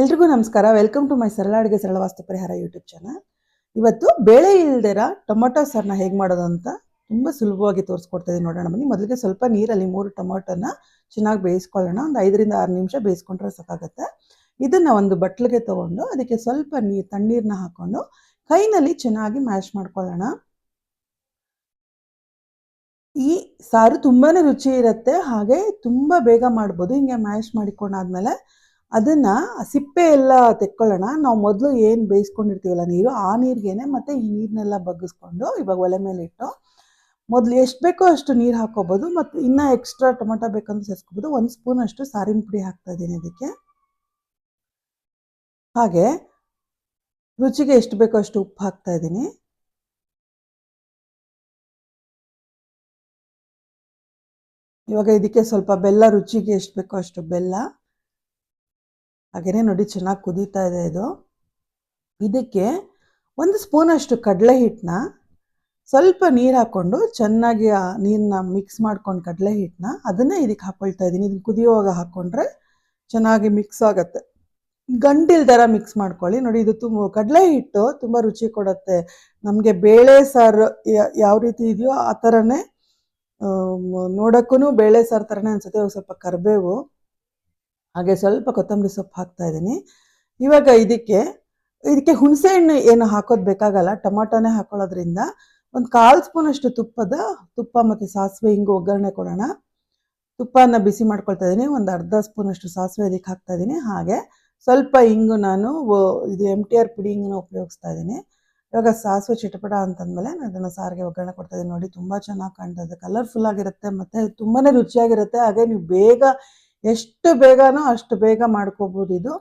ಎಲ್ರಿಗೂ ನಮಸ್ಕಾರ. Welcome to my ಸರಳ ಅಡುಗೆ ಸರಳ ವಾಸ್ತು ಪರಿಹಾರ ಯೂಟ್ಯೂಬ್ ಚಾನಲ್ ಇವತ್ತು ಬೇಳೆ ಇಲ್ದಿರ ಟೊಮೊಟೊ ಸಾರನ್ನ ಹೇಗೆ ಮಾಡೋದು ಅಂತ ತುಂಬ ಸುಲಭವಾಗಿ ತೋರಿಸ್ಕೊಡ್ತಾ ಇದೀನಿ ನೋಡೋಣ. ಬನ್ನಿ, ಮೊದಲಿಗೆ ಸ್ವಲ್ಪ ನೀರಲ್ಲಿ ಮೂರು ಟೊಮೊಟೊನ ಚೆನ್ನಾಗಿ ಬೇಯಿಸ್ಕೊಳ್ಳೋಣ. ಒಂದು ಐದರಿಂದ ಆರು ನಿಮಿಷ ಬೇಯಿಸ್ಕೊಂಡ್ರೆ ಸಾಕಾಗುತ್ತೆ. ಇದನ್ನು ಒಂದು ಬಟ್ಲಿಗೆ ತೊಗೊಂಡು ಅದಕ್ಕೆ ಸ್ವಲ್ಪ ನೀರು ತಣ್ಣೀರನ್ನ ಹಾಕ್ಕೊಂಡು ಕೈನಲ್ಲಿ ಚೆನ್ನಾಗಿ ಮ್ಯಾಶ್ ಮಾಡ್ಕೊಳ್ಳೋಣ. ಈ ಸಾರು ತುಂಬಾ ರುಚಿ ಇರುತ್ತೆ. ಹಾಗೆ ತುಂಬ ಬೇಗ ಮಾಡ್ಬೋದು. ಹಿಂಗೆ ಮ್ಯಾಶ್ ಮಾಡಿಕೊಂಡಾದ್ಮೇಲೆ ಅದನ್ನ ಸಿಪ್ಪೆ ಎಲ್ಲ ತೆಕ್ಕೊಳ್ಳೋಣ. ನಾವು ಮೊದಲು ಏನು ಬೇಯಿಸ್ಕೊಂಡಿರ್ತೀವಲ್ಲ ನೀರು, ಆ ನೀರಿಗೇನೆ ಮತ್ತೆ ಈ ನೀರನ್ನೆಲ್ಲ ಬಗ್ಗಿಸ್ಕೊಂಡು ಇವಾಗ ಒಲೆ ಮೇಲೆ ಇಟ್ಟು, ಮೊದಲು ಎಷ್ಟು ಬೇಕೋ ಅಷ್ಟು ನೀರು ಹಾಕೋಬೋದು ಮತ್ತು ಇನ್ನೂ ಎಕ್ಸ್ಟ್ರಾ ಟೊಮೆಟೊ ಬೇಕಂದ್ರೆ ಸೇರಿಸ್ಕೋಬೋದು ಒಂದು ಸ್ಪೂನ್ ಅಷ್ಟು ಸಾರಿನ ಪುಡಿ ಹಾಕ್ತಾ ಇದ್ದೀನಿ ಇದಕ್ಕೆ ಹಾಗೆ ರುಚಿಗೆ ಎಷ್ಟು ಬೇಕೋ ಅಷ್ಟು ಉಪ್ಪು ಹಾಕ್ತಾ ಇದ್ದೀನಿ. ಇವಾಗ ಇದಕ್ಕೆ ಸ್ವಲ್ಪ ಬೆಲ್ಲ, ರುಚಿಗೆ ಎಷ್ಟು ಬೇಕೋ ಅಷ್ಟು ಬೆಲ್ಲ. ಹಾಗೆಯೇ ನೋಡಿ ಚೆನ್ನಾಗಿ ಕುದೀತಾ ಇದೆ ಇದು. ಇದಕ್ಕೆ ಒಂದು ಸ್ಪೂನಷ್ಟು ಕಡಲೆ ಹಿಟ್ಟನ್ನ ಸ್ವಲ್ಪ ನೀರು ಹಾಕ್ಕೊಂಡು ಚೆನ್ನಾಗಿ ಆ ನೀರನ್ನ ಮಿಕ್ಸ್ ಮಾಡ್ಕೊಂಡು ಕಡಲೆ ಹಿಟ್ಟನ್ನ ಅದನ್ನೇ ಇದಕ್ಕೆ ಹಾಕ್ಕೊಳ್ತಾ ಇದ್ದೀನಿ. ಇದನ್ನು ಕುದಿಯುವಾಗ ಹಾಕ್ಕೊಂಡ್ರೆ ಚೆನ್ನಾಗಿ ಮಿಕ್ಸ್ ಆಗುತ್ತೆ. ಗಂಟಿಲ್ದರ ಮಿಕ್ಸ್ ಮಾಡ್ಕೊಳ್ಳಿ. ನೋಡಿ ಇದು ತುಂಬ ಕಡಲೆ ಹಿಟ್ಟು ತುಂಬ ರುಚಿ ಕೊಡುತ್ತೆ. ನಮಗೆ ಬೇಳೆ ಸಾರು ಯಾವ ರೀತಿ ಇದೆಯೋ ಆ ಥರನೇ ನೋಡೋಕ್ಕೂ ಬೇಳೆ ಸಾರು ಥರನೇ ಅನಿಸುತ್ತೆ. ಸ್ವಲ್ಪ ಕರಿಬೇವು ಹಾಗೆ ಸ್ವಲ್ಪ ಕೊತ್ತಂಬರಿ ಸೊಪ್ಪು ಹಾಕ್ತಾ ಇದ್ದೀನಿ. ಇವಾಗ ಇದಕ್ಕೆ ಇದಕ್ಕೆ ಹುಣಸೆ ಹಣ್ಣು ಏನು ಹಾಕೋದು ಬೇಕಾಗಲ್ಲ, ಟೊಮಾಟೋನೇ ಹಾಕೊಳ್ಳೋದ್ರಿಂದ ಒಂದು ಕಾಲು ಸ್ಪೂನಷ್ಟು ತುಪ್ಪದ, ತುಪ್ಪ ಮತ್ತು ಸಾಸಿವೆ ಹಿಂಗೆ ಒಗ್ಗರಣೆ ಕೊಡೋಣ. ತುಪ್ಪನ ಬಿಸಿ ಮಾಡ್ಕೊಳ್ತಾ ಇದ್ದೀನಿ, ಒಂದು ಅರ್ಧ ಸ್ಪೂನ್ ಅಷ್ಟು ಸಾಸಿವೆ ಇದಕ್ಕೆ ಹಾಕ್ತಾ ಇದ್ದೀನಿ. ಹಾಗೆ ಸ್ವಲ್ಪ ಹಿಂಗು ನಾನು ಇದು ಎಂ ಟಿ ಆರ್ ಪುಡಿ ಹಿಂಗನ್ನು ಉಪಯೋಗಿಸ್ತಾ ಇದ್ದೀನಿ. ಇವಾಗ ಸಾಸಿವೆ ಚಿಟಪಟ ಅಂತಂದಮೇಲೆ ನಾನು ಅದನ್ನು ಸಾರಿಗೆ ಒಗ್ಗರಣೆ ಕೊಡ್ತಾ ಇದ್ದೀನಿ. ನೋಡಿ, ತುಂಬ ಚೆನ್ನಾಗಿ ಕಾಣ್ತದೆ ಕಲರ್ಫುಲ್ ಆಗಿರುತ್ತೆ, ಮತ್ತು ತುಂಬಾ ರುಚಿಯಾಗಿರುತ್ತೆ. ಹಾಗೆ ನೀವು ಬೇಗ ಎಷ್ಟು ಬೇಗನೋ ಅಷ್ಟು ಬೇಗ ಮಾಡ್ಕೋಬೋದು ಇದು.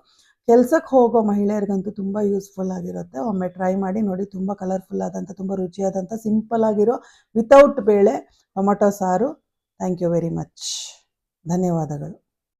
ಕೆಲ್ಸಕ್ಕೆ ಹೋಗೋ ಮಹಿಳೆಯರಿಗಂತೂ ತುಂಬ ಯೂಸ್ಫುಲ್ ಆಗಿರುತ್ತೆ. ಒಮ್ಮೆ ಟ್ರೈ ಮಾಡಿ ನೋಡಿ ತುಂಬ ಕಲರ್ಫುಲ್ ಆದಂಥ ತುಂಬ ರುಚಿಯಾದಂಥ ಸಿಂಪಲ್ ಆಗಿರೋ ವಿತೌಟ್ ಬೇಳೆ, ಟೊಮೊಟೊ ಸಾರು. ಥ್ಯಾಂಕ್ ಯು ವೆರಿ ಮಚ್ ಧನ್ಯವಾದಗಳು.